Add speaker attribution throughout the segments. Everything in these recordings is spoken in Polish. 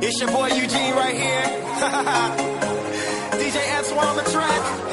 Speaker 1: It's your boy Eugene right here. DJ Epps on the track.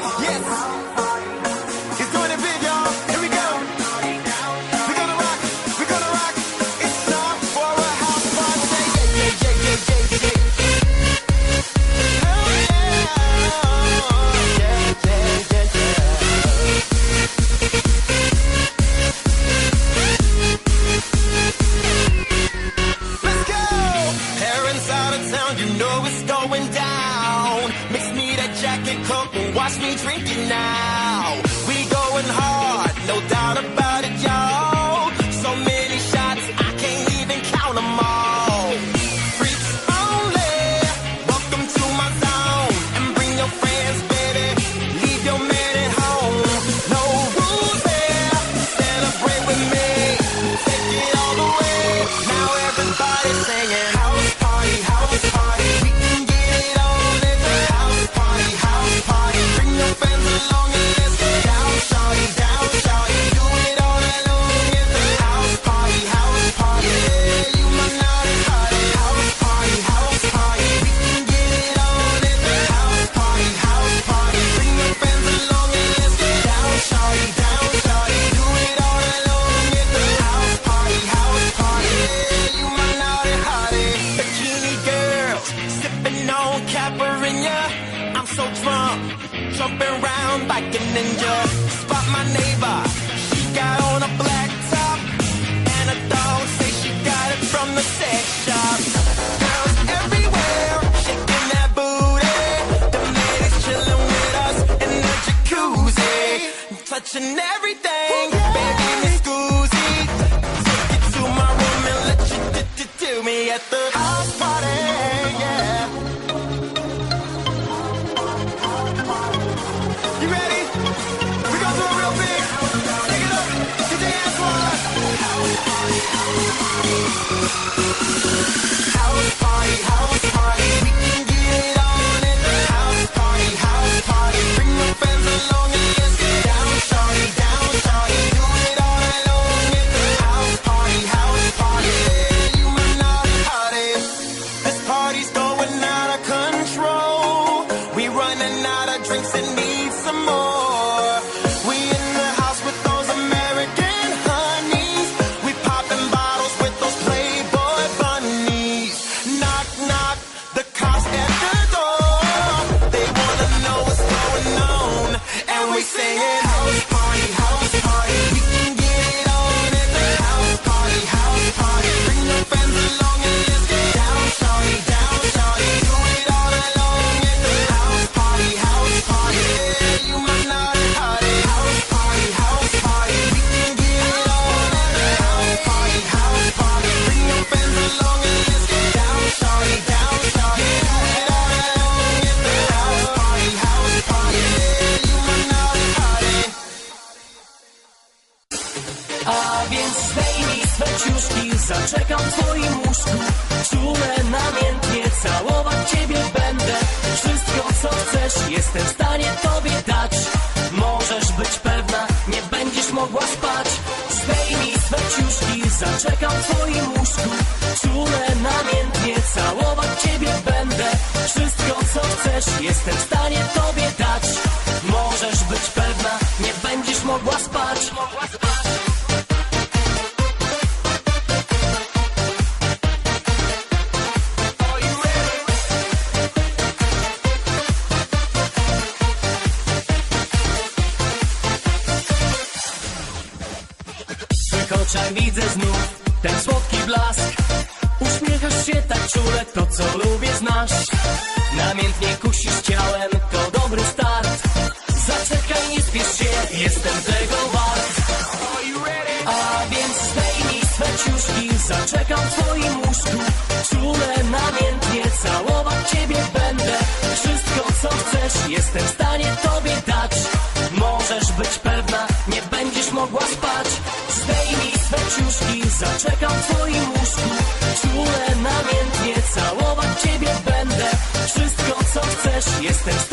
Speaker 1: capper in ya. I'm so drunk, jumping around like a ninja. Spot my neighbor, she got on a black top. And a dog say she got it from the sex shop. Girls everywhere, shaking that booty. The ladies chilling with us in the jacuzzi. Touching everything.
Speaker 2: mogła spać. widzę znów ten słodki blask Uśmiechasz się tak czule, to co lubię znasz Namiętnie kusisz ciałem, to nie spiesz się, jestem tego wart. A więc zdejmij swe ciuszki Zaczekam w twoim łóżku. Czule namiętnie całować ciebie będę. Wszystko co chcesz jestem w stanie tobie dać. Możesz być pewna, nie będziesz mogła spać. Zdejmij swe ciuszki, zaczekam w twoim łóżku. Czule namiętnie całować ciebie będę. Wszystko co chcesz jestem w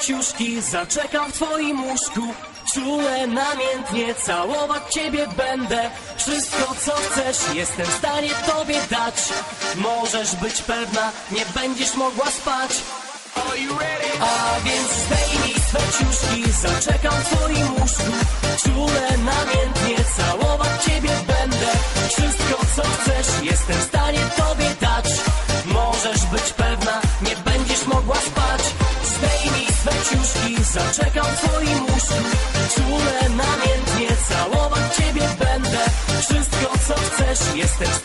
Speaker 2: ciuszki, zaczekam w twoim łóżku. Czule, namiętnie całować ciebie będę. Wszystko co chcesz, jestem w stanie tobie dać. Możesz być pewna, nie będziesz mogła spać. A więc zdejmij swe ciuszki, zaczekam w twoim łóżku jestem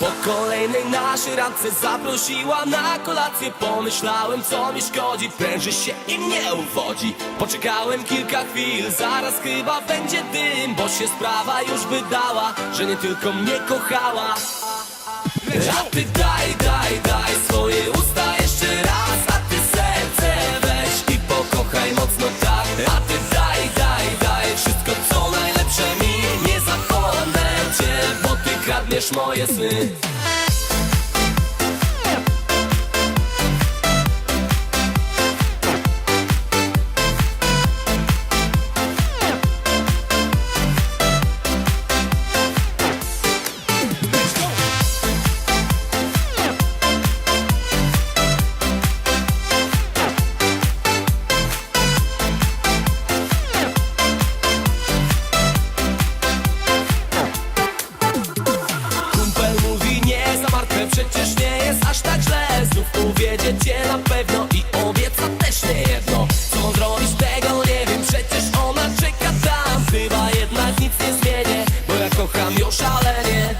Speaker 3: Po kolejnej naszej randce zaprosiła na kolację. Pomyślałem co mi szkodzi, pręży się i mnie uwodzi. Poczekałem kilka chwil, zaraz chyba będzie dym Bo się sprawa już wydała, że nie tylko mnie kochała. A ty daj, daj, kradniesz moje sny kocham ją szalenie.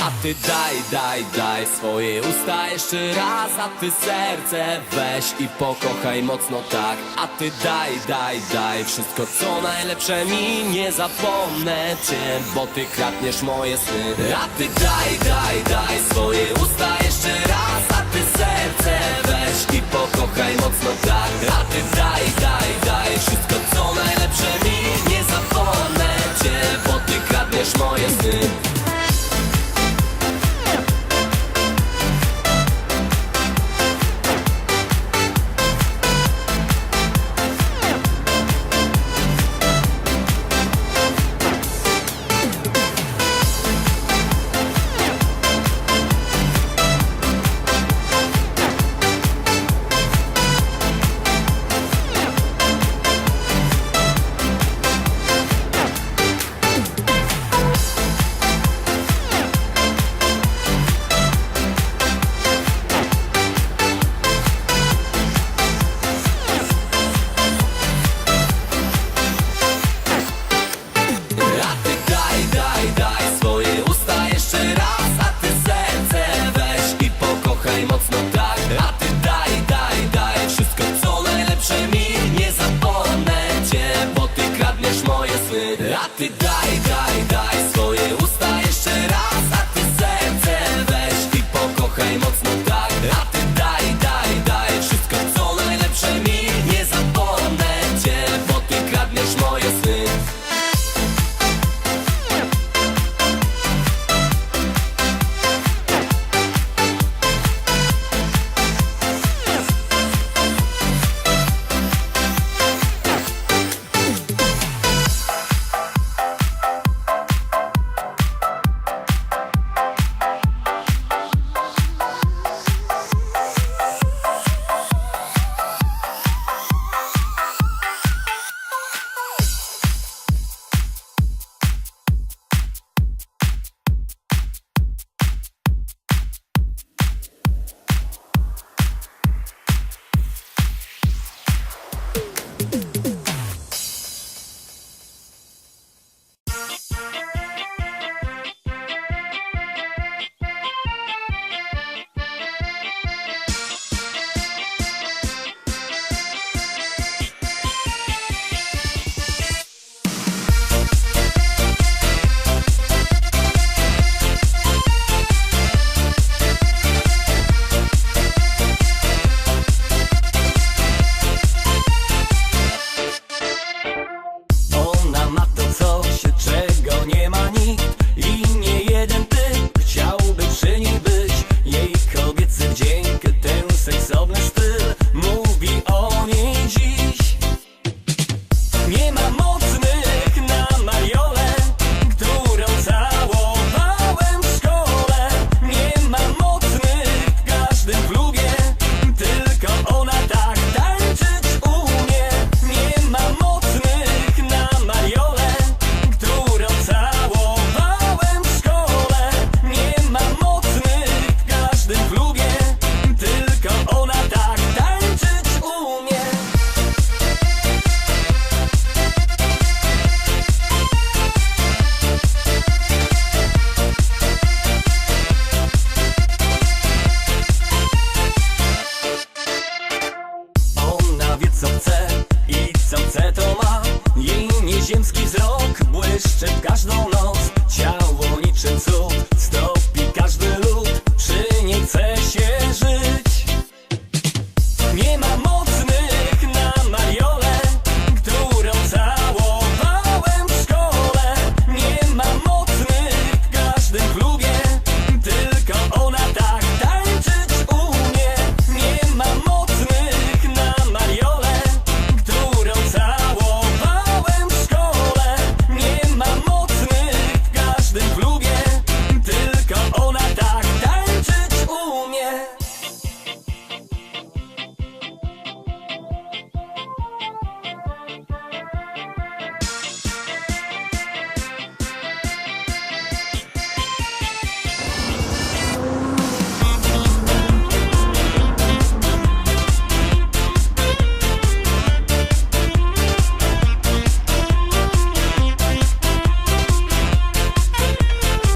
Speaker 3: A ty daj, daj, daj swoje usta jeszcze raz A ty serce weź i pokochaj mocno tak. A ty daj, daj, daj wszystko co najlepsze mi Nie zapomnę cię, bo ty kradniesz moje sny. A ty daj, daj, daj swoje usta jeszcze raz A ty serce